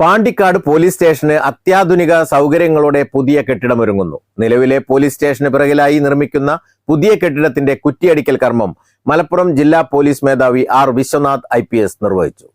Pandikkad police സ്റ്റേഷന് അത്യാധുനിക സൗകര്യങ്ങളോടെ പുതിയ കെട്ടിടമൊരുങ്ങുന്നു നിലവിലെ പോലീസ് സ്റ്റേഷന് പിറകിലായി നിർമ്മിക്കുന്ന പുതിയ കെട്ടിടത്തിന്റെ കുറ്റിയടിക്കൽ കർമ്മം മലപ്പുറം ജില്ലാ പോലീസ് മേധാവി ആർ വിശ്വനാഥ് ഐ നിർവഹിച്ചു.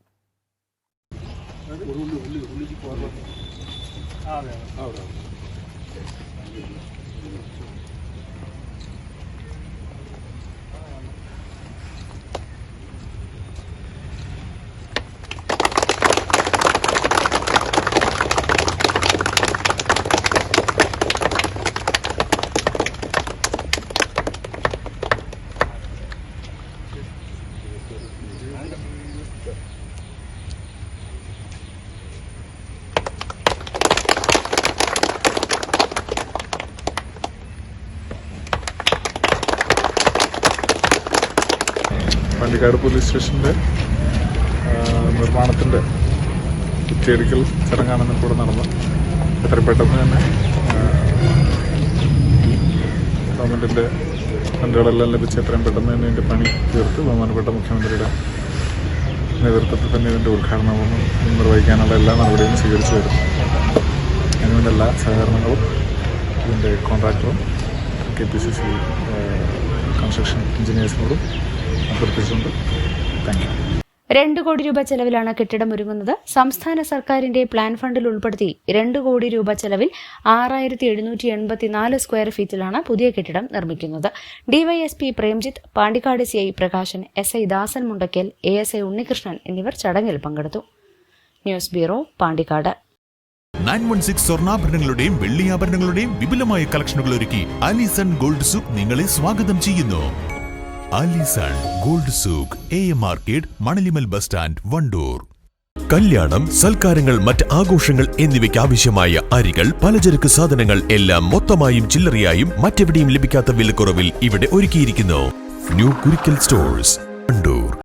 പാണ്ടിക്കാട് പോലീസ് സ്റ്റേഷന്റെ നിർമ്മാണത്തിന്റെ കുറ്റിയെടുക്കൽ ചടങ്ങാണെന്ന് കൂടെ നടന്നു. എത്ര പെട്ടെന്ന് തന്നെ ഗവൺമെന്റിന്റെ ഫണ്ടുകളെല്ലാം ലഭിച്ച് എത്രയും പെട്ടെന്ന് തന്നെ ഇതിന്റെ പണി തീർത്ത്. ബഹുമാനപ്പെട്ട മുഖ്യമന്ത്രിയുടെ നേതൃത്വത്തിൽ തന്നെ ഇതിന്റെ ഉദ്ഘാടനവും നിർവഹിക്കാനുള്ള എല്ലാ നടപടികളും സ്വീകരിച്ചു വരുന്നു. അതിനുവേണ്ട എല്ലാ സഹകരണങ്ങളും ഇതിന്റെ കോൺട്രാക്ടറും K P C C construction എഞ്ചിനീയേഴ്സിനോടും അഭ്യർത്ഥിച്ചിട്ടുണ്ട്. താങ്ക് രണ്ട് കോടി രൂപ ചെലവിലാണ് കെട്ടിടം ഒരുങ്ങുന്നത്. സംസ്ഥാന സർക്കാരിന്റെ പ്ലാൻ ഫണ്ടിൽ ഉൾപ്പെടുത്തി രണ്ട് കോടി രൂപ ചെലവിൽ ആറായിരത്തി എഴുന്നൂറ്റി എൺപത്തിനാല് സ്ക്വയർ ഫീറ്റിലാണ് പുതിയ കെട്ടിടം നിർമ്മിക്കുന്നത്. DYSP Premjith Pandikkad C I Prakashan S I Dasan Mundakkal A S I Unnikrishnan എന്നിവർ ചടങ്ങിൽ പങ്കെടുത്തു. News bureau Pandikkad. Nine one six സ്വർണാഭരണങ്ങളുടെയും വെള്ളിയാഭരണങ്ങളുടെയും വിപുലമായ കളക്ഷനുകൾ ഒരുക്കി അലിസൺ ഗോൾഡ് സൂക്ക് നിങ്ങളെ സ്വാഗതം ചെയ്യുന്നു. Alison gold souk A market Manalimal bus stand Wandoor. കല്യാണം സൽക്കാരങ്ങൾ മറ്റ് ആഘോഷങ്ങൾ എന്നിവയ്ക്ക് ആവശ്യമായ അരികൾ പലചരക്ക് സാധനങ്ങൾ എല്ലാം മൊത്തമായും ചില്ലറയായും മറ്റെവിടെയും ലഭിക്കാത്ത വിലക്കുറവിൽ ഇവിടെ ഒരുക്കിയിരിക്കുന്നു. New Kurikkal stores Wandoor.